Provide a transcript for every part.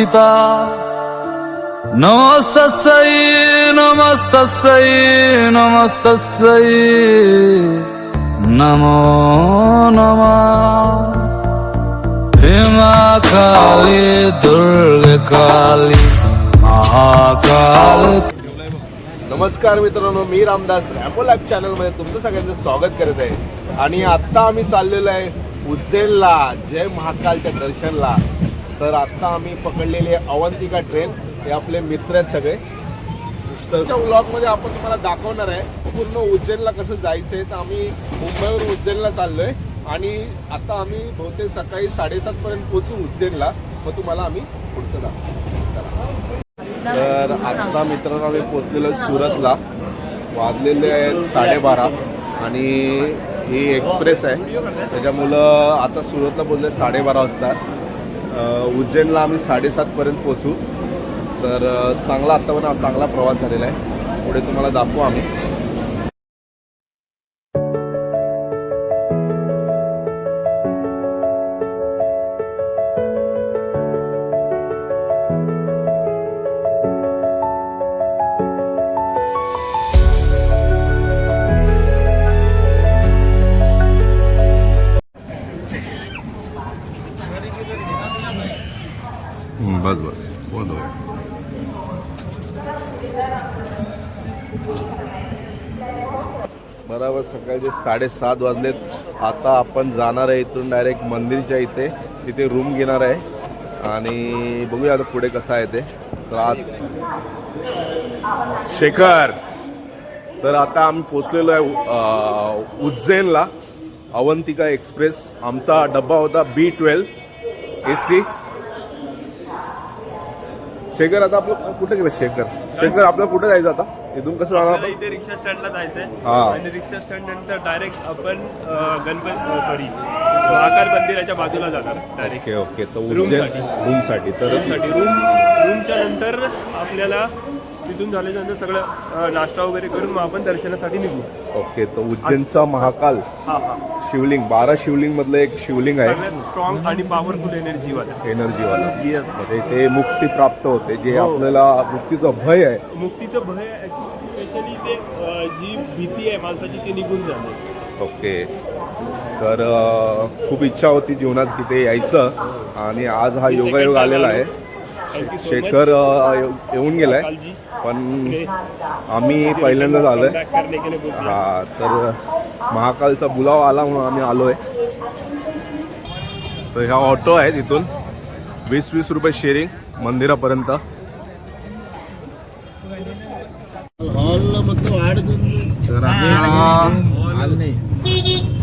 पिता। नमस्तस्यै नमस्तस्यै नमस्तस्यै। नमो नमः। भीमा काली दुर्ग काली महाकाल। नमस्कार मित्रांनो मी रामदास रॅपो लाईव्ह चॅनलमध्ये तुमचं सगळ्यांचं स्वागत करत आहे. आणि आत्ता आम्ही चाललेलो आहे उज्जैनला जय महाकालच्या दर्शनला. तर आत्ता आम्ही पकडलेली आहे अवंतिका ट्रेन हे आपले मित्र आहेत सगळे. पुढच्या व्लॉगमध्ये आपण तुम्हाला दाखवणार आहे. पूर्ण उज्जैनला कसं जायचं आहे तर आम्ही मुंबईवरून उज्जैनला चाललो आहे आणि आता आम्ही बहुतेक सकाळी साडेसातपर्यंत पोहोचू उज्जैनला. मग तुम्हाला आम्ही पुढचं दाखवू. तर आत्ता मित्रांनो आम्ही पोचलेलो सुरतला. वाजलेले आहेत साडेबारा. आणि ही एक्सप्रेस आहे. त्याच्यामुळं आता सुरतला बोलले साडेबारा वाजता. उज्जैनला आम्ही साडेसातपर्यंत पोचू तर चांगला आत्ता पण चांगला प्रवास झालेला आहे. पुढे तुम्हाला दाखवू आम्ही. साडेसात वाजलेत. आता आपण जाणार आहे इथून डायरेक्ट मंदिरच्या इथे. तिथे रूम घेणार आहे. आणि बघूया आता पुढे कसं आहे ते. तर आज शेखर तर आता आम्ही पोचलेलो आहे उज्जैनला. अवंतिका एक्सप्रेस. आमचा डब्बा होता B twelve A C Shekhar आता आपलं कुठे गेलं? शेखर. शेखर आपलं कुठे जायचं आता? इथून कसं जाणार आपल्याला? इथे रिक्षा स्टँडला जायचंय हा. आणि रिक्षा स्टँड नंतर डायरेक्ट आपण अं, गणपती सॉरी महाकाल मंदिराच्या बाजूला जाणार डायरेक्ट ओके ओके तर Room उज्जैनसाठी. रूमसाठी तर रूमसाठी रूम रूमच्या नंतर आपल्याला तिथून झाल्यानंतर सगळं नाश्ता वगैरे करून मग आपण दर्शनासाठी निघू. ओके तर उज्जैनचा महाकाल. हा हा. शिवलिंग बारा शिवलिंग मधलं एक शिवलिंग आहे. सगळ्यात स्ट्रॉंग आणि पॉवरफुल एनर्जी वाला एनर्जीवाला येस ते मुक्ती प्राप्त होते जे हो. आपल्याला मुक्तीचं भय आहे. मुक्तीचं भय स्पेशली ते अं, जी भीती आहे माणसाची ती निघून जाणे ओके. तर अं, खूप इच्छा होती जीवनात की ते यायचं. आणि आज हा योगायोग आलेला आहे. शेखर येऊन गेलाय. पण आम्ही पहिल्यांदाच आलोय. आहे हा तर महाकालचा बुलाव आला म्हणून आम्ही आलोय. तर ह्या ऑटो आहे तिथून वीस वीस रुपये शेअरिंग मंदिरापर्यंत. तर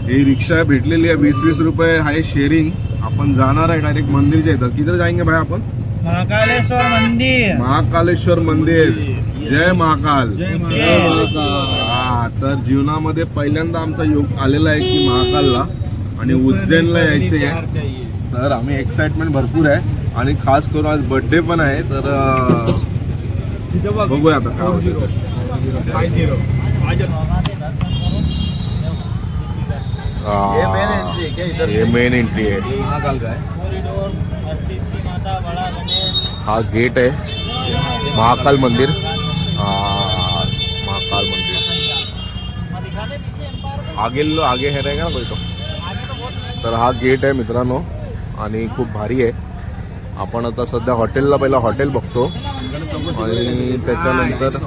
ही रिक्षा भेटलेली आहे. वीस वीस रुपये आहे शेअरिंग. आपण जाणार आहे डायरेक्ट मंदिरच्या इथं. किती जायंगे भाई आपण? महाकालेश्वर मंदिर. महाकालेश्वर मंदिर. जय महाकाल. हा तर जीवनामध्ये पहिल्यांदा आमचा योग आलेला आहे की महाकालला आणि उज्जैनला यायचे आहे तर आम्ही एक्साइटमेंट भरपूर आहे. आणि खास करून आज बर्थडे पण आहे तर बघूया आता काय होतं हे. मेन एंट्री आहे हा गेट आहे. महाकाल मंदिर. हा, महाकाल मंदिर. आगे आगे हे रहेगा ना बैठो तो? तर हा गेट आहे मित्रांनो आणि खूप भारी आहे. आपण आता सध्या हॉटेलला पहिला हॉटेल बघतो. आणि त्याच्यानंतर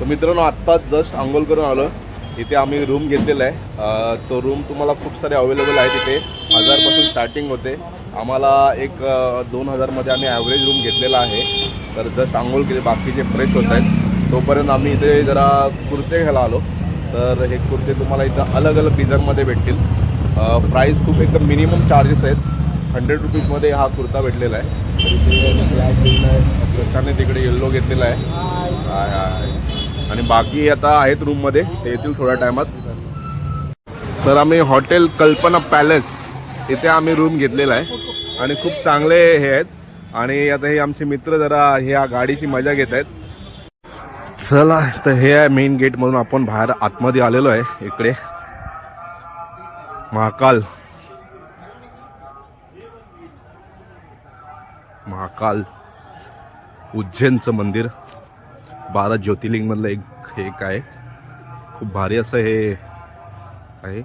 तर मित्रांनो आत्ताच जस्ट आंघोळ करून आलो इथे आम्ही रूम घेतलेला आहे. तो रूम तुम्हाला खूप सारे अवेलेबल आहे तिथे हजारपासून स्टार्टिंग होते. आम्हाला एक दोन हजारमध्ये आम्ही ॲव्हरेज रूम घेतलेला आहे. तर जस्ट आंघोळ केले. बाकीचे फ्रेश होत आहेत. तोपर्यंत आम्ही इथे जरा कुर्ते घ्यायला आलो. तर हे कुर्ते तुम्हाला इथं अलग अलग डिझाईनमध्ये भेटतील. प्राईस खूप एक मिनिमम चार्जेस आहेत. हंड्रेड रुपीजमध्ये हा कुर्ता भेटलेला आहे. तर ब्लॅक आहे. तिकडे येल्लो घेतलेला आहे. हाय, हाय. आणि बाकी आता आहेत रूममध्ये ते येतील थोड्या टायमात. तर आम्ही हॉटेल कल्पना पॅलेस इथे आम्ही रूम घेतलेला आहे. आणि खूप चांगले हे आहेत. आणि आता हे आमचे मित्र जरा ह्या गाडीची मजा घेत आहेत. चला तर हे आहे मेन गेट म्हणून आपण बाहेर आतमध्ये आलेलो आहे इकडे. महाकाल. महाकाल. उज्जैनचं मंदिर. बारा ज्योतिर्लिंगमधलं एक हे एक आहे खूप भारी असं हे आहे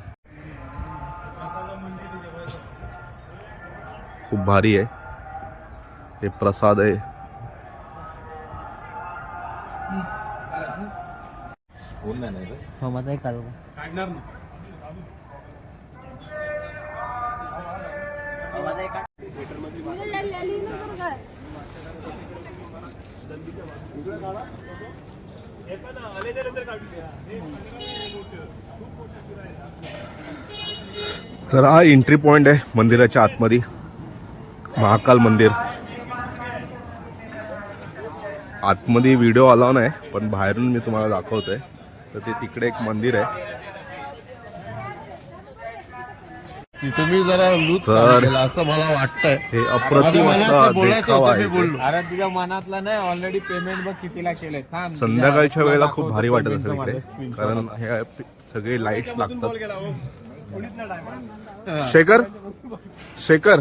खूप भारी आहे हे प्रसाद आहे हो तर हा एंट्री पॉइंट आहे मंदिराच्या आतमध्ये. महाकाल मंदिर. आतमध्ये व्हिडिओ आला नाही पण बाहेरून मी तुम्हाला दाखवतोय. तर ते तिकडे एक मंदिर आहे. तिथे मी जरा लूज तर- केलं असं मला वाटतंय. हे अप्रतिम मनात असा ते बोलायचं देखावा होतं मी आहे बोललो. अरे तुझ्या मनातला नाही ऑलरेडी पेमेंट बघ कितीला केलंय. थांब संध्याकाळच्या वेळेला खूप भारी वाटत असेल इकडे. कारण हे. सगळे लाईट्स लागतात. हो. थोडीच ना टाइम शेखर शेखर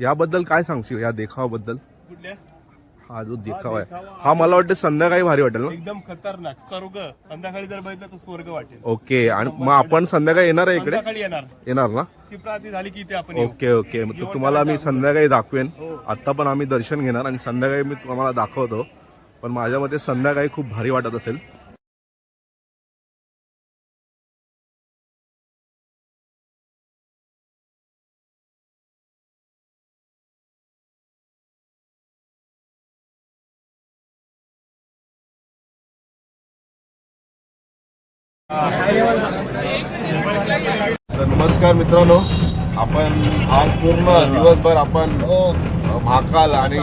याबद्दल काय सांगशील या देखावाबद्दल? कुठल्या? हा जो देखावा आहे. हा मला वाटतं संध्याकाळी भारी वाटेल ना? एकदम खतरनाक. स्वर्ग. संध्याकाळी जर बघितलं तर स्वर्ग वाटेल. ओके आणि मग आपण संध्याकाळी येणार आहे इकडे? संध्याकाळी येणार. येणार ना? शिप्राती झाली की इथे आपण येऊ. Okay okay. मग तो तुम्हाला मी संध्याकाळी दाखवेन. आता पण आम्ही दर्शन घेणार आणि संध्याकाळी मी तुम्हाला दाखवतो. पण माझ्या मते संध्याकाळी खूप भारी वाटत असेल. नमस्कार मित्रांनो. आपण आज पूर्ण दिवसभर आपण अ, महाकाल आणि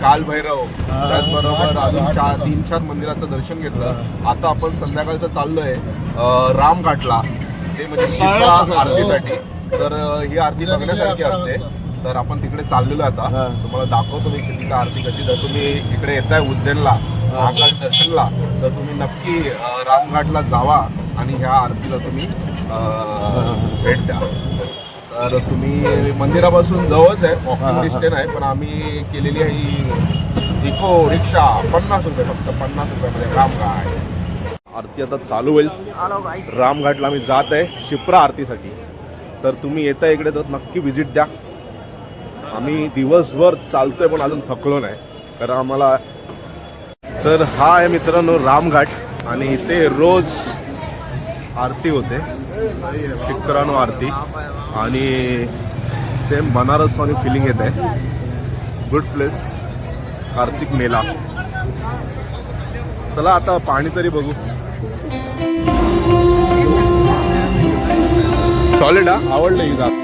कालभैरव. त्याचबरोबर अजून चार तीन चार मंदिराचं दर्शन घेतलं. आता आपण संध्याकाळचं चाललोय रामघाटला. ते म्हणजे शिप्रा आरतीसाठी. तर ही आरती बघण्यासारखी असते. तर आपण तिकडे चाललेलो आहे आता तुम्हाला दाखवतो मी किती का आरती कशी. तर तुम्ही इकडे येताय उज्जैनला महाकाल दर्शनला तर तुम्ही नक्की रामघाटला जावा आणि ह्या आरतीला तुम्ही भेट द्या तर तुम्ही मंदिरापासून जवळच आहे वॉकिंग डिस्टन्स आहे पण आम्ही केलेली आहे ही इको रिक्षा पन्नास रुपये फक्त पन्नास रुपयामध्ये रामघाट. आरती आता चालू होईल. रामघाटला आम्ही जात आहे शिप्रा आरतीसाठी. तर तुम्ही येता इकडे तर नक्की व्हिजिट द्या. आम्ही दिवसभर चालतोय पण अजून थकलो नाही कारण आम्हाला तर हा आहे मित्रांनो रामघाट आणि इथे रोज आरती होते. शुक्राणू आरती. आणि सेम बनारस आणि फिलिंग येत. आहे गुड प्लेस कार्तिक मेला. चला आता पाणी तरी बघू. सॉलिड हा? आवडलं ही जात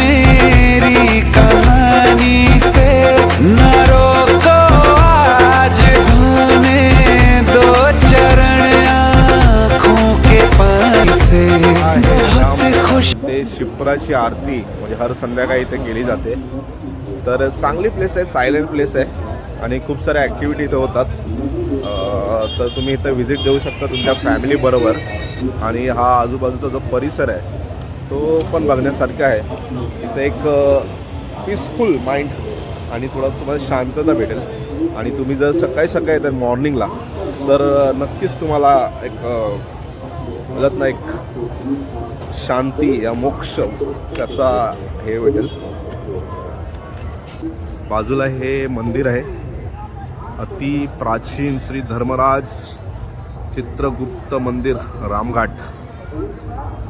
शिप्राची आरती म्हणजे हर संध्याकाळी इथे केली जाते. तर चांगली प्लेस आहे सायलेंट प्लेस आहे आणि खूप साऱ्या ॲक्टिव्हिटी इथे होतात. तर तुम्ही इथं व्हिजिट देऊ शकता तुमच्या फॅमिलीबरोबर आणि हा आजूबाजूचा जो परिसर आहे तो पण बघण्यासारखा आहे. इथे एक पीसफुल माइंड आणि थोडं तुम्हाला शांतता भेटेल. आणि तुम्ही जर सकाळी सकाळी तर मॉर्निंगला तर नक्कीच तुम्हाला एक अं, ना एक शांती या मोक्ष त्याचा हे भेटेल. बाजूला हे मंदिर आहे. अति प्राचीन श्री धर्मराज चित्रगुप्त मंदिर रामघाट.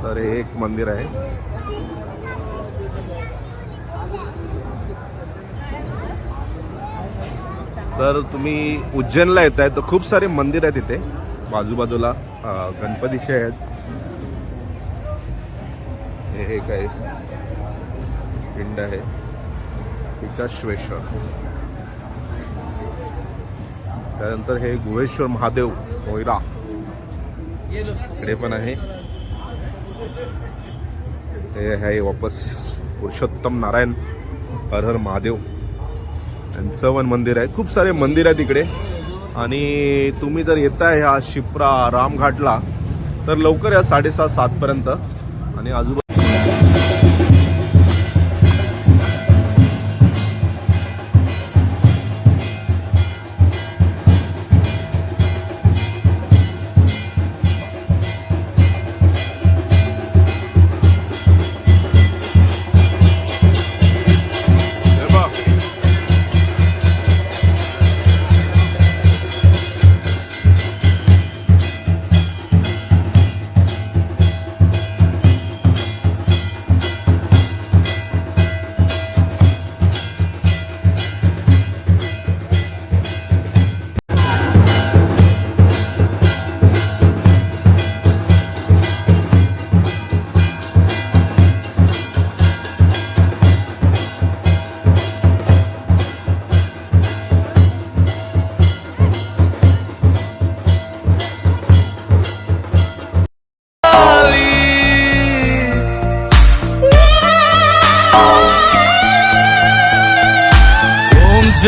तर हे एक मंदिर आहे. तर तुम्ही उज्जैनला येत आहे तर खूप सारे मंदिर आहेत तिथे बाजूबाजूला गणपतीचे आहेत. हे हे काय? पिंड आहे. पिचाश्वेश्वर. त्यानंतर हे गुहेश्वर महादेव मोयरा. इकडे पण आहे. हे आहे वापस पुरुषोत्तम नारायण हर हर महादेव. यांचं पण मंदिर आहे. खूप सारे मंदिर आहे तिकडे आणि तुम्ही जर येताय ह्या शिप्रा रामघाटला तर लवकर या साडेसात सातपर्यंत. आणि आजूबाजू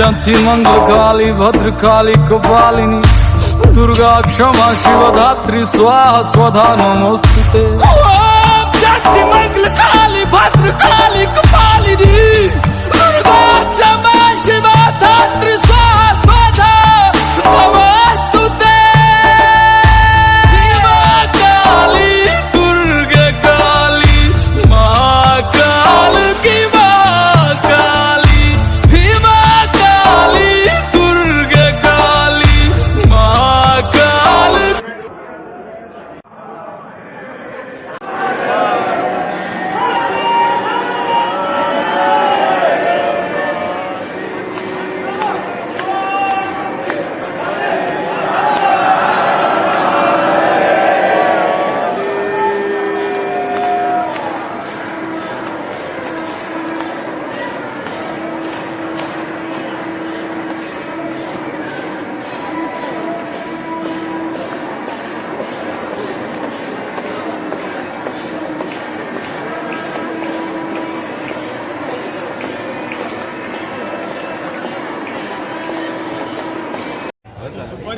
জয়ন্তী মঙ্গল কালী ভদ্র কালী কপালিনী। দুর্গা ক্ষমা, শিবধাত্রী, স্বাহা স্বধা নমস্তুতে কপালিনী। দুর্গা ক্ষমা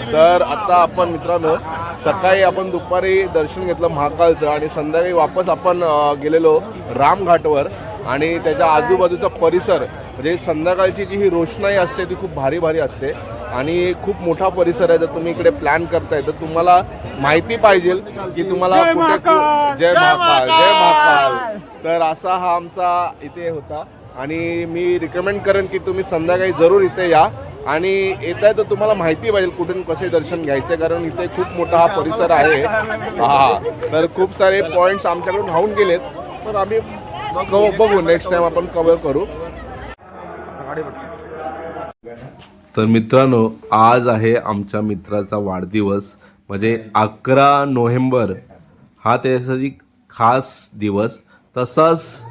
तर आता आपण मित्रांनो सकाळी आपण दुपारी दर्शन घेतलं महाकालचं आणि संध्याकाळी वापस आपण गेलेलो रामघाटवर आणि त्याच्या आजूबाजूचा परिसर म्हणजे संध्याकाळची जी ही रोषणाई असते ती खूप भारी भारी असते आणि खूप मोठा परिसर आहे. जर तुम्ही इकडे प्लॅन करताय तर तुम्हाला माहिती पाहिजे की तुम्हाला जय महाकाल! जय महाकाल! तर असा हा आमचा इथे होता आणि मी रिकमेंड करेन की तुम्ही संध्याकाळी जरूर इथे या. आणि येत आहे तर तुम्हाला माहिती पाहिजे कुठून कसे दर्शन घ्यायचे कारण इथे खूप मोठा हा परिसर आहे. हा तर खूप सारे पॉईंट्स आमच्याकडून राहून गेलेत. तर आम्ही बघू नेक्स्ट टाइम आपण कव्हर करू. तर मित्रांनो आज आहे आमच्या मित्राचा वाढदिवस. म्हणजे अकरा नोव्हेंबर हा त्याच्यासाठी खास दिवस. तसाच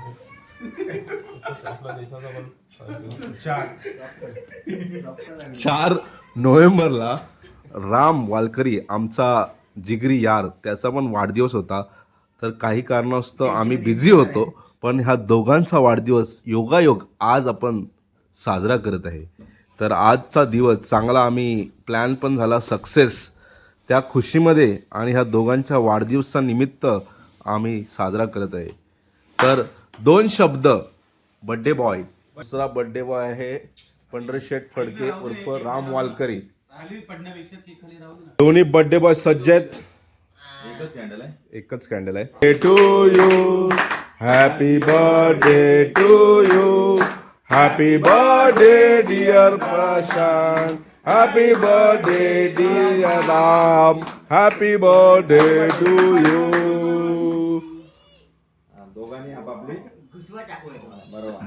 चार नोव्हेंबरला राम वालकरी आमचा जिगरी यार त्याचा पण वाढदिवस होता. तर काही कारणास्तव आम्ही बिझी होतो पण ह्या दोघांचा वाढदिवस योगायोग आज आपण साजरा करत आहे. तर आजचा दिवस चांगला आम्ही प्लॅन पण झाला सक्सेस त्या खुशीमध्ये आणि ह्या दोघांच्या वाढदिवसा निमित्त आम्ही साजरा करत आहे. तर दोन शब्द बड्डे बॉय. दुसरा बड्डे बॉय आहे पंढरशेठ फडके उर्फ राम वालकरी. दोन्ही बड्डे बॉय सज्ज आहेत. एकच कॅन्डल आहे. To you happy birthday to you happy birthday dear Prashant happy birthday dear Ram happy birthday to you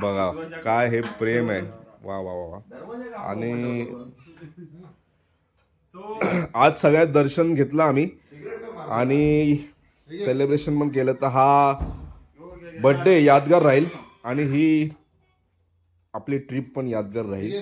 बघा काय हे प्रेम आहे. वा वा वा वा. आणि आज सगळ्यात दर्शन घेतलं आम्ही. आणि सेलिब्रेशन पण केलं. तर हा बर्थडे यादगार राहील. आणि ही आपली ट्रिप पण यादगार राहील.